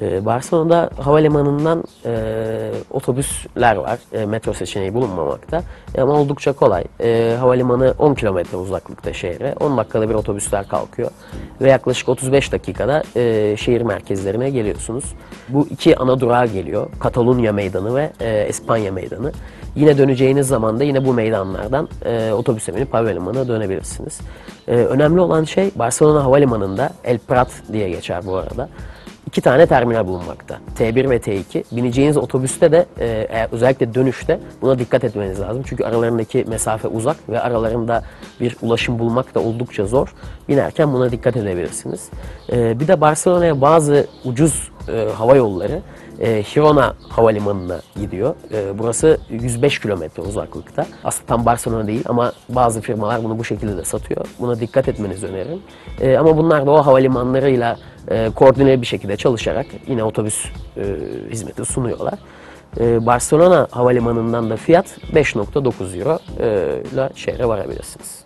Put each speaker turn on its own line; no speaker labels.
Ee, Barcelona'da havalimanından e, otobüsler var. E, metro seçeneği bulunmamakta. E, ama oldukça kolay. E, havalimanı 10 kilometre uzaklıkta şehre. 10 dakikada bir otobüsler kalkıyor. Ve yaklaşık 35 dakikada e, şehir merkezlerine geliyorsunuz. Bu iki ana durağa geliyor. Katalunya Meydanı ve e, Espanya Meydanı. Yine döneceğiniz zaman da yine bu meydanlardan e, otobüse binip havalimanına dönebilirsiniz. E, önemli olan şey Barcelona Havalimanı'nda El Prat diye geçer bu arada. İki tane terminal bulunmakta. T1 ve T2. Bineceğiniz otobüste de e, eğer özellikle dönüşte buna dikkat etmeniz lazım. Çünkü aralarındaki mesafe uzak ve aralarında bir ulaşım bulmak da oldukça zor. Binerken buna dikkat edebilirsiniz. E, bir de Barcelona'ya bazı ucuz e, hava yolları e, Girona Havalimanı'na gidiyor. E, burası 105 kilometre uzaklıkta. Aslında tam Barcelona değil ama bazı firmalar bunu bu şekilde de satıyor. Buna dikkat etmenizi öneririm. E, ama bunlar da o havalimanlarıyla e, koordine bir şekilde çalışarak yine otobüs e, hizmeti sunuyorlar. E, Barcelona Havalimanı'ndan da fiyat 5.9 euro e, ile şehre varabilirsiniz.